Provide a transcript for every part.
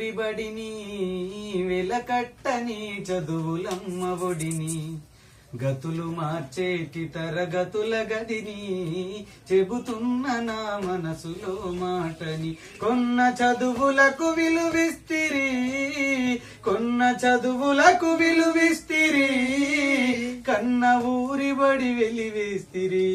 బడిని వెలకట్టని చదువులమ్మ ఒడిని. గతులు మార్చేటి తరగతుల గదిని చెబుతున్న నా మనసులో మాటని. కొన్న చదువులకు విలువిస్తిరి కొన్న చదువులకు విలువిస్తిరి. కన్న ఊరి బడి వెలివేస్తిరి.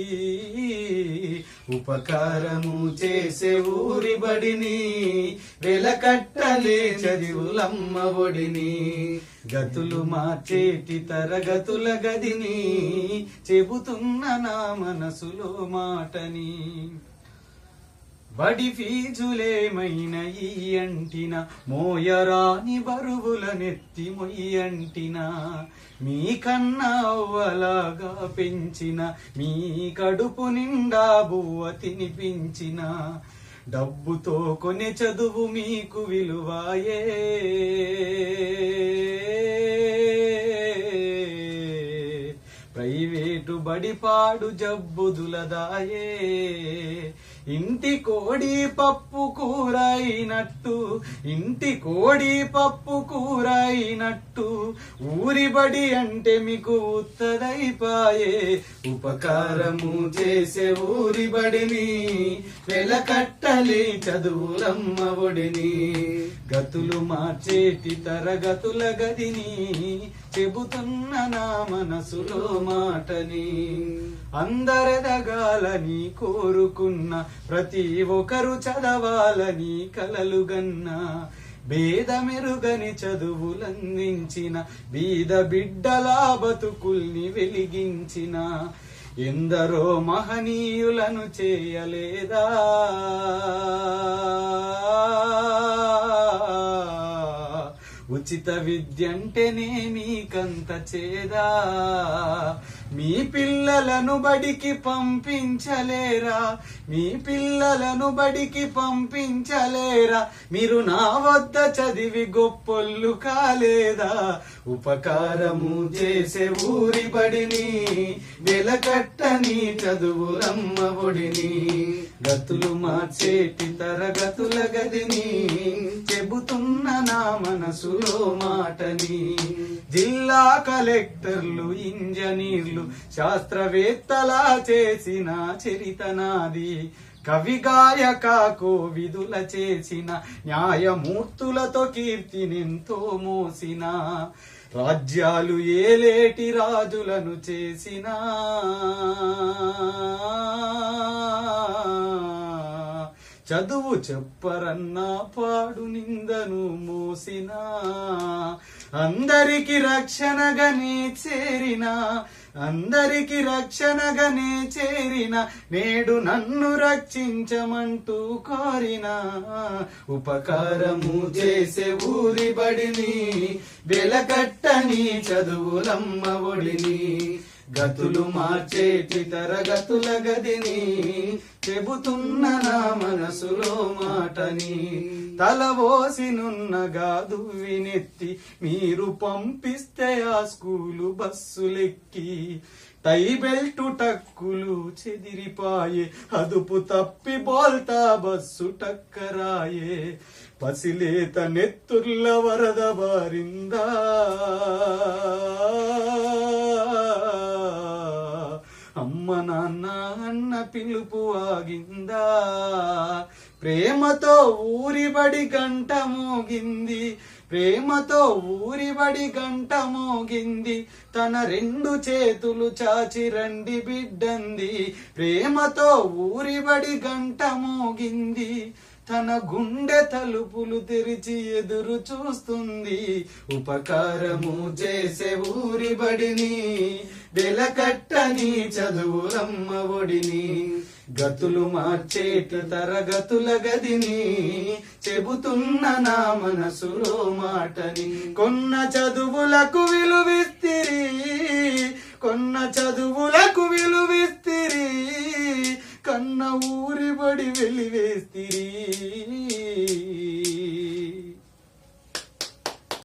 ఉపకారము చేసే ఊరి బడిని వెలకట్టలే చదువులమ్మ ఒడిని. గతులు మార్చేటి తరగతుల గదిని చెబుతున్న నా మనసులో మాటని. బడి ఫీజులేమైన ఈ అంటిన మోయరాని బరువుల నెత్తి మొయ్యంటిన మీ కన్నవ్వలాగా పెంచిన మీ కడుపు నిండా బువ్వ తినిపించిన. డబ్బుతో కొనే చదువు మీకు విలువాయే. ప్రైవేటు బడిపాడు జబ్బుదులదాయే ఇంటి కోడి పప్పు కూర అయినట్టు ఇంటి కోడి పప్పు కూర అయినట్టు ఊరిబడి అంటే మీకు ఉత్తదైపాయే. ఉపకారము చేసే ఊరిబడిని వెలకట్టలి చదువులమ్మ ఒడిని. గతులు మార్చేటి తరగతుల గదిని చెబుతున్న నా మనసులో మాటని. అందరెదగాలని కోరుకున్న ప్రతి ఒక్కరు చదవాలని కలలుగన్నా భేదమెరుగని చదువులందించిన బీద బిడ్డల బతుకుల్ని వెలిగించిన. ఎందరో మహనీయులను చేయలేదా? ఉచిత విద్యంటేనే మీకంత చేదా? మీ పిల్లలను బడికి పంపించలేరా? మీ పిల్లలను బడికి పంపించలేరా? మీరు నా వద్ద చదివి గొప్పొల్లు కాలేదా? ఉపకారము చేసే ఊరి బడిని వెలకట్టని చదువులమ్మ ఒడిని. గతులు మార్చేటి తరగతుల గదిని చెబుతున్న నా మనసులో మాటని. జిల్లా కలెక్టర్లు ఇంజనీర్లు శాస్త్రవేత్తలా చేసిన చరితనాది కవిగాయక కవి కోవిదుల చేసిన న్యాయమూర్తులతో కీర్తినెంతో మోసిన. రాజ్యాలు ఏలేటి రాజులను చేసిన. చదువు చెప్పరన్నా పాడు నిందను మోసినా. అందరికి రక్షణగానే చేరిన. అందరికి రక్షణగానే చేరిన. నేడు నన్ను రక్షించమంటూ కోరిన. ఉపకారము చేసే ఊరి బడిని వెలకట్టని చదువులమ్మ ఒడిని. గతులు మార్చేటి తరగతుల గదిని చెబుతున్న నా మనసులో మాటని తలవోసినున్నగా దువ్వినెత్తి మీరు పంపిస్తే ఆ స్కూలు బస్సులెక్కి. టై బెల్టు టక్కులు చెదిరిపాయే అదుపు తప్పి బోల్తా బస్సు టక్కరాయే. పసిలేత నెత్తుర్ల వరద బారిందా. అమ్మ నాన్న అన్న పిలుపు ఆగిందా? ప్రేమతో ఊరిబడి గంట మోగింది. ప్రేమతో ఊరిబడి గంట మోగింది. తన రెండు చేతులు చాచి రండి బిడ్డంది. ప్రేమతో ఊరిబడి గంట మోగింది. తన గుండె తలుపులు తెరిచి ఎదురు చూస్తుంది. ఉపకారము చేసే ఊరి బడిని వెలకట్టని చదువులమ్మ ఒడిని. గతులు మార్చేటి తరగతుల గదిని చెబుతున్న నా మనసులో మాటని. కొన్న చదువులకు విలువిస్తిరి కొన్న చదువులకు విలువిస్తిరి. కన్న ఊరి బడి వెలివేస్తిరి.